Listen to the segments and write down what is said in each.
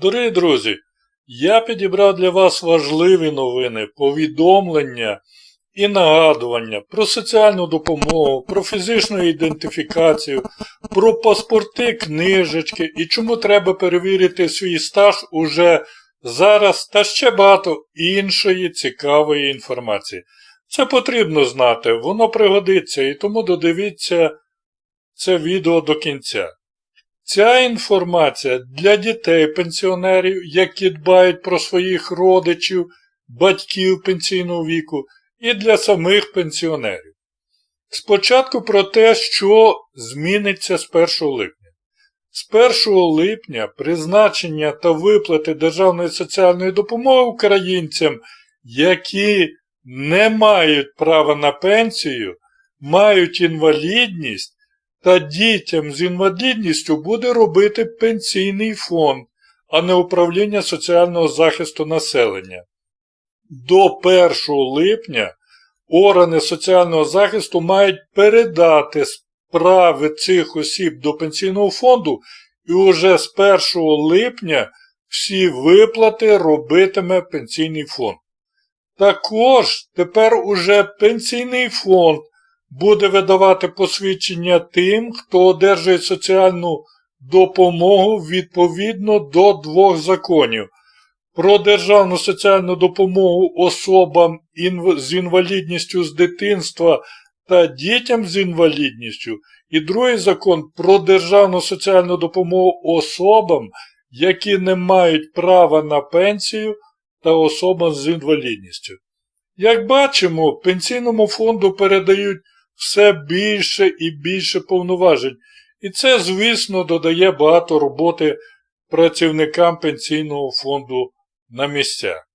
Дорогі друзі, я підібрав для вас важливі новини, повідомлення і нагадування про соціальну допомогу, про фізичну ідентифікацію, про паспорти, книжечки і чому треба перевірити свій стаж уже зараз та ще багато іншої цікавої інформації. Це потрібно знати, воно пригодиться і тому додивіться це відео до кінця. Ця інформація для дітей-пенсіонерів, які дбають про своїх родичів, батьків пенсійного віку, і для самих пенсіонерів. Спочатку про те, що зміниться з 1 липня. З 1 липня призначення та виплати Державної соціальної допомоги українцям, які не мають права на пенсію, мають інвалідність, та дітям з інвалідністю буде робити пенсійний фонд, а не управління соціального захисту населення. До 1 липня органи соціального захисту мають передати справи цих осіб до пенсійного фонду і уже з 1 липня всі виплати робитиме пенсійний фонд. Також тепер уже пенсійний фонд буде видавати посвідчення тим, хто одержує соціальну допомогу відповідно до двох законів. Про державну соціальну допомогу особам з інвалідністю з дитинства та дітям з інвалідністю, і другий закон про державну соціальну допомогу особам, які не мають права на пенсію та особам з інвалідністю. Як бачимо, пенсійному фонду передають все більше і більше повноважень, і це, звісно, додає багато роботи працівникам пенсійного фонду на місцях.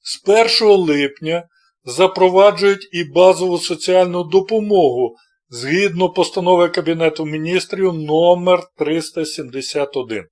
З 1 липня запроваджують і базову соціальну допомогу згідно постанови Кабінету міністрів номер 371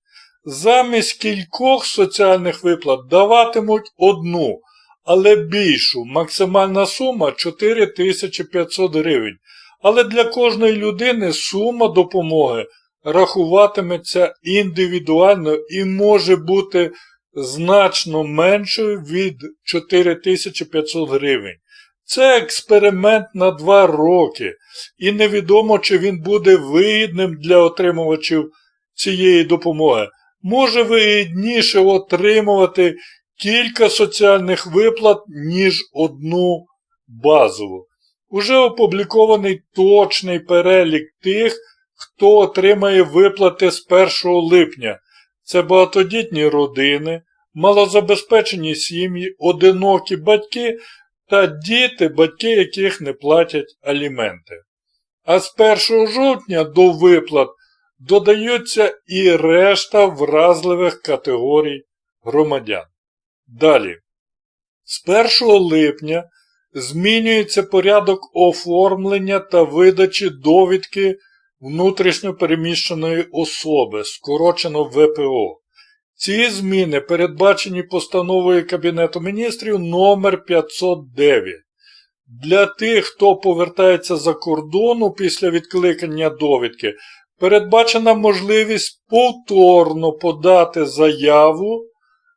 Замість кількох соціальних виплат даватимуть одну, але більшу максимальна сума 4500 гривень. Але для кожної людини сума допомоги рахуватиметься індивідуально і може бути значно меншою від 4500 гривень. Це експеримент на 2 роки, і невідомо, чи він буде вигідним для отримувачів цієї допомоги. Може вигідніше отримувати кілька соціальних виплат, ніж одну базову. Уже опублікований точний перелік тих, хто отримає виплати з 1 липня. Це багатодітні родини, малозабезпечені сім'ї, одинокі батьки та діти, батьки яких не платять аліменти. А з 1 жовтня до виплат додаються і решта вразливих категорій громадян. Далі. З 1 липня змінюється порядок оформлення та видачі довідки внутрішньопереміщеної особи, скорочено ВПО. Ці зміни передбачені постановою Кабінету міністрів номер 509 Для тих, хто повертається за кордону після відкликання довідки, передбачена можливість повторно подати заяву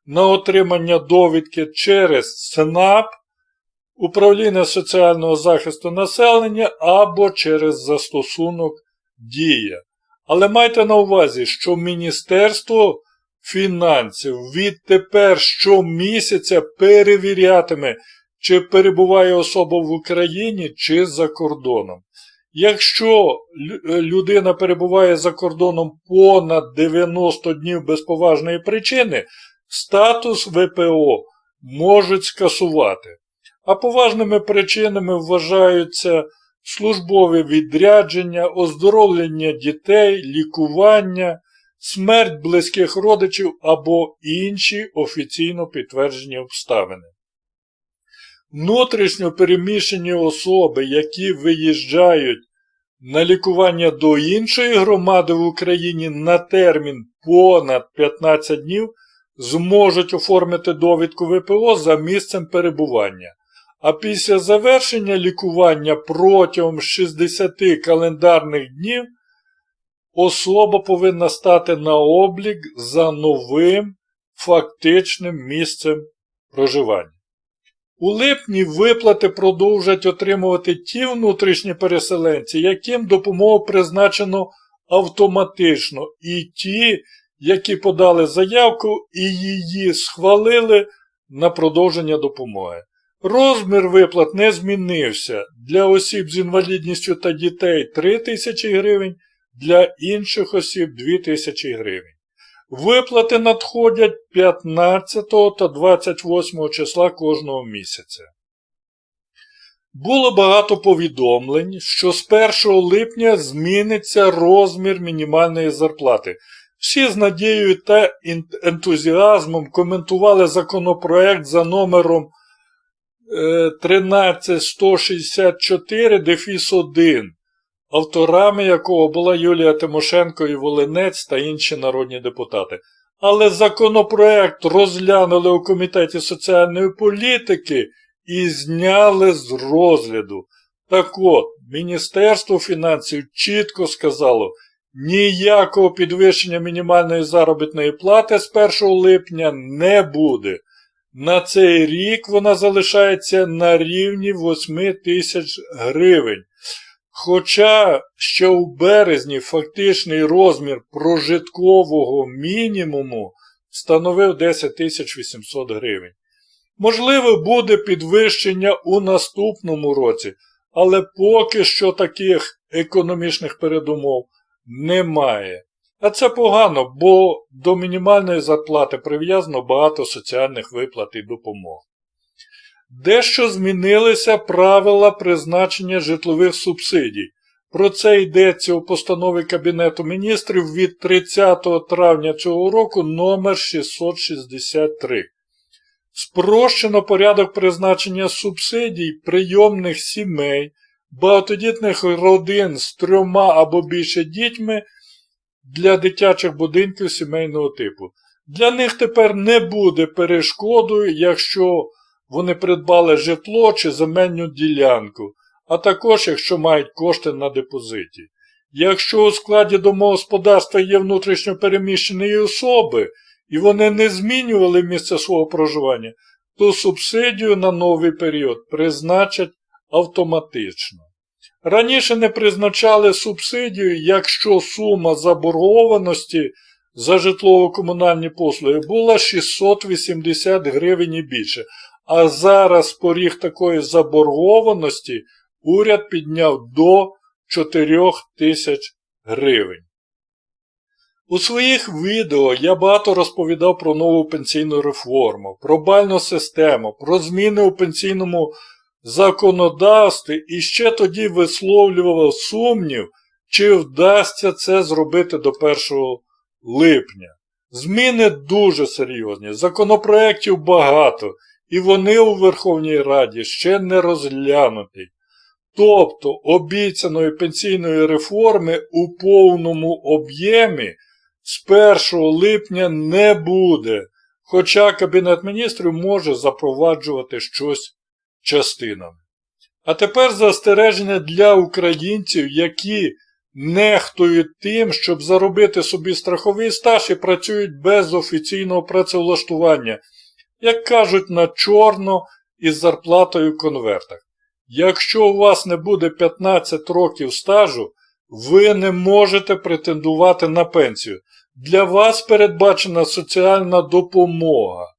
на отримання довідки через СНАП, Управління соціального захисту населення або через застосунок Дія. Але майте на увазі, що Міністерство фінансів відтепер щомісяця перевірятиме, чи перебуває особа в Україні чи за кордоном. Якщо людина перебуває за кордоном понад 90 днів без поважної причини, статус ВПО можуть скасувати. А поважними причинами вважаються службове відрядження, оздоровлення дітей, лікування, смерть близьких родичів або інші офіційно підтверджені обставини. Внутрішньо переміщені особи, які виїжджають на лікування до іншої громади в Україні на термін понад 15 днів, зможуть оформити довідку ВПО за місцем перебування. А після завершення лікування протягом 60 календарних днів особа повинна стати на облік за новим фактичним місцем проживання. У липні виплати продовжать отримувати ті внутрішні переселенці, яким допомогу призначено автоматично, і ті, які подали заявку і її схвалили на продовження допомоги. Розмір виплат не змінився. Для осіб з інвалідністю та дітей 3 тисячі гривень, для інших осіб 2 тисячі гривень. Виплати надходять 15 та 28 числа кожного місяця. Було багато повідомлень, що з 1 липня зміниться розмір мінімальної зарплати. Всі з надією та ентузіазмом коментували законопроект за номером е, 13164 дефіс 1, авторами якого була Юлія Тимошенко і Волинець та інші народні депутати. Але законопроект розглянули у Комітеті соціальної політики і зняли з розгляду. Так от, Міністерство фінансів чітко сказало, ніякого підвищення мінімальної заробітної плати з 1 липня не буде. На цей рік вона залишається на рівні 8 тисяч гривень. Хоча ще у березні фактичний розмір прожиткового мінімуму становив 10 800 гривень. Можливо, буде підвищення у наступному році, але поки що таких економічних передумов немає. А це погано, бо до мінімальної зарплати прив'язано багато соціальних виплат і допомог. Дещо змінилися правила призначення житлових субсидій. Про це йдеться у постанові Кабінету міністрів від 30 травня цього року номер 663. Спрощено порядок призначення субсидій прийомних сімей, багатодітних родин з трьома або більше дітьми для дитячих будинків сімейного типу. Для них тепер не буде перешкодою, якщо вони придбали житло чи земельну ділянку, а також якщо мають кошти на депозиті. Якщо у складі домогосподарства є внутрішньо переміщені особи, і вони не змінювали місце свого проживання, то субсидію на новий період призначать автоматично. Раніше не призначали субсидію, якщо сума заборгованості за житлово-комунальні послуги була 680 гривень і більше. А зараз поріг такої заборгованості уряд підняв до 4 тисяч гривень. У своїх відео я багато розповідав про нову пенсійну реформу, про бальну систему, про зміни у пенсійному законодавстві і ще тоді висловлював сумнів, чи вдасться це зробити до 1 липня. Зміни дуже серйозні, законопроєктів багато, і вони у Верховній Раді ще не розглянуті. Тобто обіцяної пенсійної реформи у повному об'ємі з 1 липня не буде, хоча Кабінет міністрів може запроваджувати щось частинами. А тепер застереження для українців, які нехтують тим, щоб заробити собі страховий стаж і працюють без офіційного працевлаштування, як кажуть, на чорно із зарплатою в конвертах. Якщо у вас не буде 15 років стажу, ви не можете претендувати на пенсію. Для вас передбачена соціальна допомога.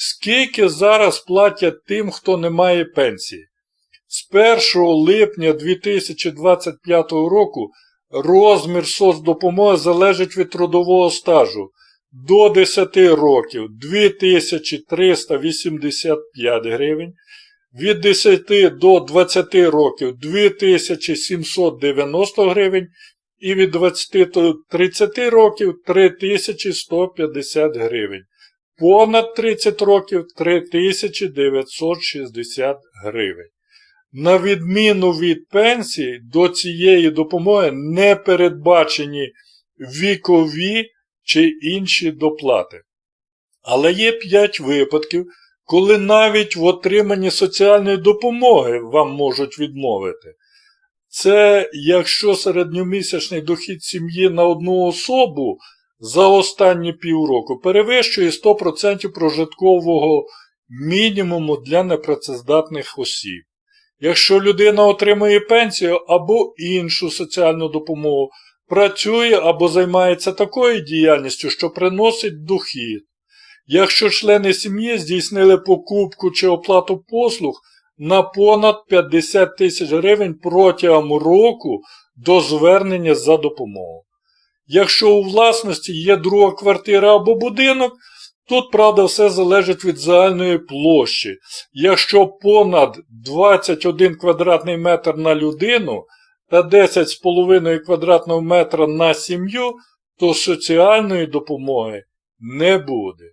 Скільки зараз платять тим, хто не має пенсії? З 1 липня 2025 року розмір соцдопомоги залежить від трудового стажу. До 10 років 2385 гривень, від 10 до 20 років 2790 гривень і від 20 до 30 років 3150 гривень. Понад 30 років 3960 гривень. На відміну від пенсії, до цієї допомоги не передбачені вікові чи інші доплати. Але є 5 випадків, коли навіть в отриманні соціальної допомоги вам можуть відмовити. Це якщо середньомісячний дохід сім'ї на одну особу за останні півроку перевищує 100% прожиткового мінімуму для непрацездатних осіб. Якщо людина отримує пенсію або іншу соціальну допомогу, працює або займається такою діяльністю, що приносить дохід. Якщо члени сім'ї здійснили покупку чи оплату послуг на понад 50 тисяч гривень протягом року до звернення за допомогою. Якщо у власності є друга квартира або будинок, тут, правда, все залежить від загальної площі. Якщо понад 21 квадратний метр на людину та 10,5 квадратного метра на сім'ю, то соціальної допомоги не буде.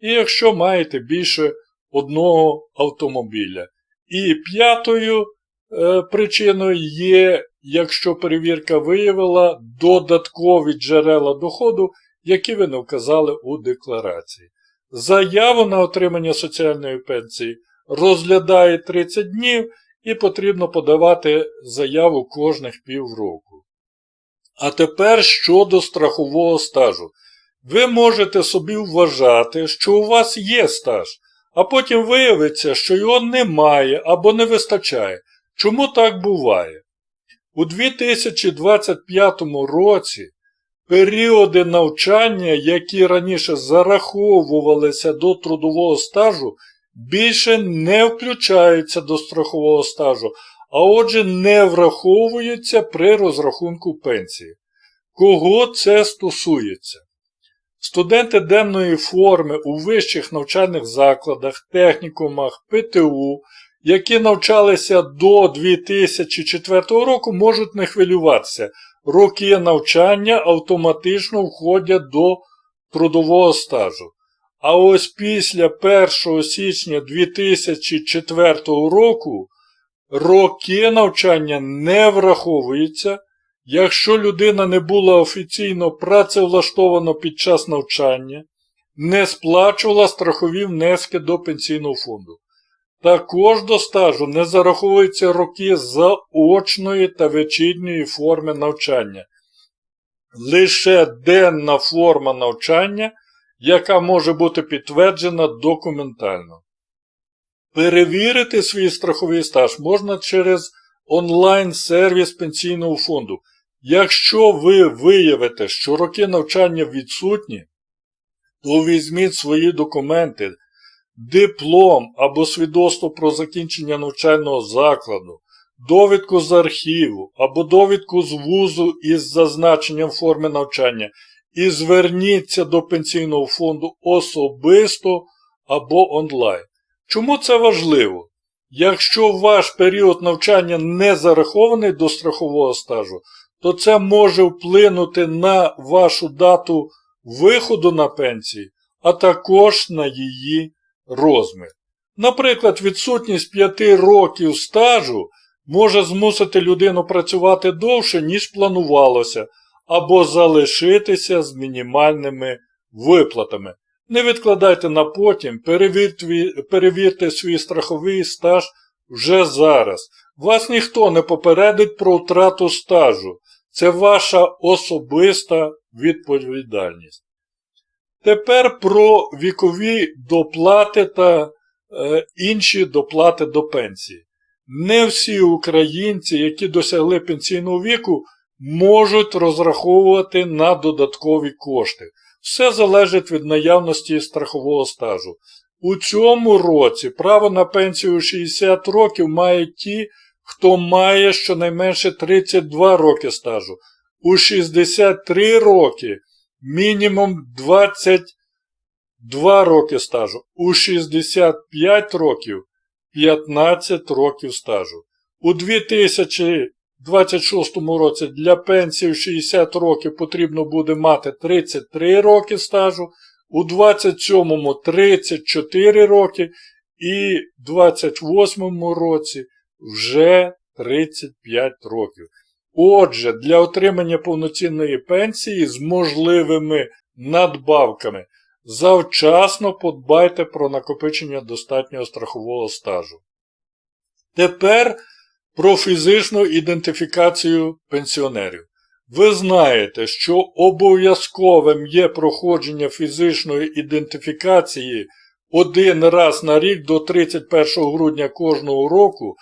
І якщо маєте більше одного автомобіля. І п'ятою е, причиною є, якщо перевірка виявила додаткові джерела доходу, які ви не вказали у декларації. Заяву на отримання соціальної пенсії розглядає 30 днів і потрібно подавати заяву кожних півроку. А тепер щодо страхового стажу. Ви можете собі вважати, що у вас є стаж, а потім виявиться, що його немає або не вистачає. Чому так буває? У 2025 році періоди навчання, які раніше зараховувалися до трудового стажу, більше не включаються до страхового стажу, а отже не враховуються при розрахунку пенсії. Кого це стосується? Студенти денної форми у вищих навчальних закладах, технікумах, ПТУ, які навчалися до 2004 року, можуть не хвилюватися. Роки навчання автоматично входять до трудового стажу. А ось після 1 січня 2004 року роки навчання не враховуються, якщо людина не була офіційно працевлаштована під час навчання, не сплачувала страхові внески до пенсійного фонду. Також до стажу не зараховуються роки заочної та вечірньої форми навчання. Лише денна форма навчання, яка може бути підтверджена документально. Перевірити свій страховий стаж можна через онлайн-сервіс пенсійного фонду. Якщо ви виявите, що роки навчання відсутні, то візьміть свої документи, диплом або свідоцтво про закінчення навчального закладу, довідку з архіву або довідку з вузу із зазначенням форми навчання і зверніться до пенсійного фонду особисто або онлайн. Чому це важливо? Якщо ваш період навчання не зарахований до страхового стажу, то це може вплинути на вашу дату виходу на пенсії, а також на її розмір. Наприклад, відсутність 5 років стажу може змусити людину працювати довше, ніж планувалося, або залишитися з мінімальними виплатами. Не відкладайте на потім, перевірте, перевірте свій страховий стаж вже зараз. Вас ніхто не попередить про втрату стажу. Це ваша особиста відповідальність. Тепер про вікові доплати та е, інші доплати до пенсії. Не всі українці, які досягли пенсійного віку, можуть розраховувати на додаткові кошти. Все залежить від наявності страхового стажу. У цьому році право на пенсію 60 років мають ті, хто має щонайменше 32 роки стажу. У 63 роки мінімум 22 роки стажу. У 65 років 15 років стажу. У 2026 році для пенсії в 60 років потрібно буде мати 33 роки стажу, у 27 34 роки і в 28 році вже 35 років. Отже, для отримання повноцінної пенсії з можливими надбавками завчасно подбайте про накопичення достатнього страхового стажу. Тепер про фізичну ідентифікацію пенсіонерів. Ви знаєте, що обов'язковим є проходження фізичної ідентифікації один раз на рік до 31 грудня кожного року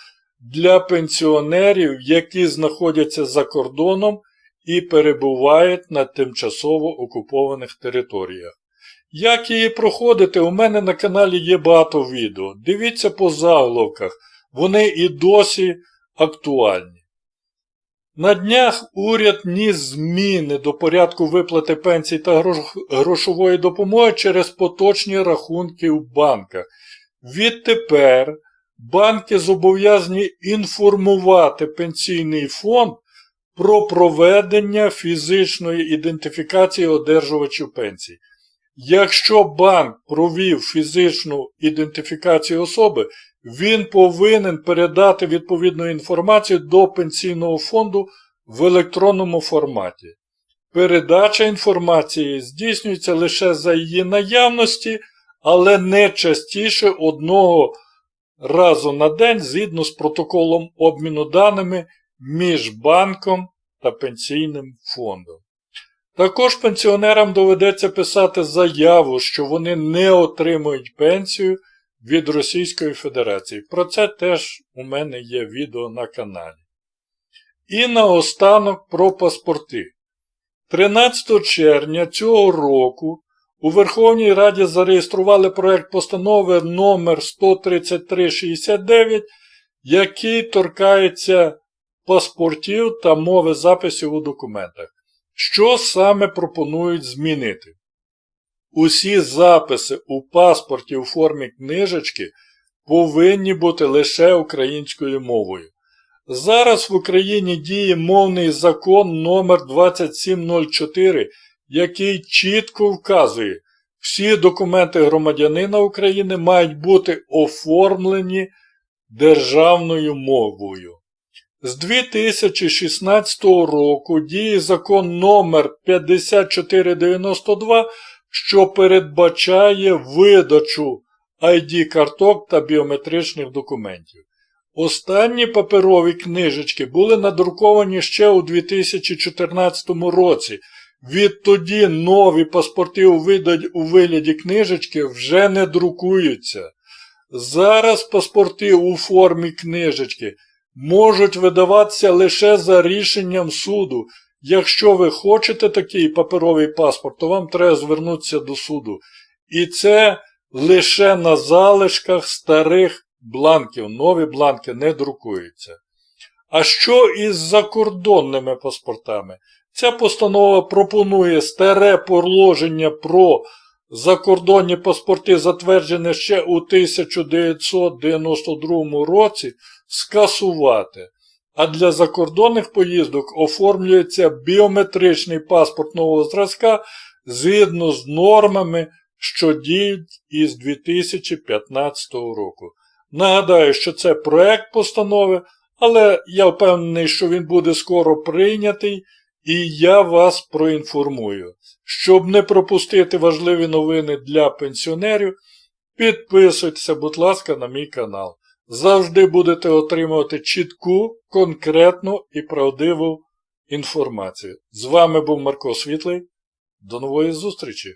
для пенсіонерів, які знаходяться за кордоном і перебувають на тимчасово окупованих територіях. Як її проходити, у мене на каналі є багато відео. Дивіться по заголовках, вони і досі актуальні. На днях уряд ніс зміни до порядку виплати пенсій та грошової допомоги через поточні рахунки в банках. Відтепер банки зобов'язані інформувати пенсійний фонд про проведення фізичної ідентифікації одержувачів пенсій. Якщо банк провів фізичну ідентифікацію особи, він повинен передати відповідну інформацію до пенсійного фонду в електронному форматі. Передача інформації здійснюється лише за її наявності, але не частіше одного разу на день згідно з протоколом обміну даними між банком та пенсійним фондом. Також пенсіонерам доведеться писати заяву, що вони не отримують пенсію від Російської Федерації. Про це теж у мене є відео на каналі. І наостанок про паспорти. 13 червня цього року у Верховній Раді зареєстрували проект постанови номер 13369 який торкається паспортів та мови записів у документах. Що саме пропонують змінити? Усі записи у паспорті у формі книжечки повинні бути лише українською мовою. Зараз в Україні діє мовний закон номер 2704 який чітко вказує, всі документи громадянина України мають бути оформлені державною мовою. З 2016 року діє закон номер 5492 що передбачає видачу ID-карток та біометричних документів. Останні паперові книжечки були надруковані ще у 2014 році. Відтоді нові паспорти у вигляді книжечки вже не друкуються. Зараз паспорти у формі книжечки можуть видаватися лише за рішенням суду. Якщо ви хочете такий паперовий паспорт, то вам треба звернутися до суду. І це лише на залишках старих бланків. Нові бланки не друкуються. А що із закордонними паспортами? Ця постанова пропонує старе положення про закордонні паспорти, затверджене ще у 1992 році, скасувати. А для закордонних поїздок оформлюється біометричний паспорт нового зразка згідно з нормами, що діють із 2015 року. Нагадаю, що це проект постанови, але я впевнений, що він буде скоро прийнятий, і я вас проінформую. Щоб не пропустити важливі новини для пенсіонерів, підписуйтеся, будь ласка, на мій канал завжди будете отримувати чітку, конкретну і правдиву інформацію. З вами був Марко Світлий. До нової зустрічі!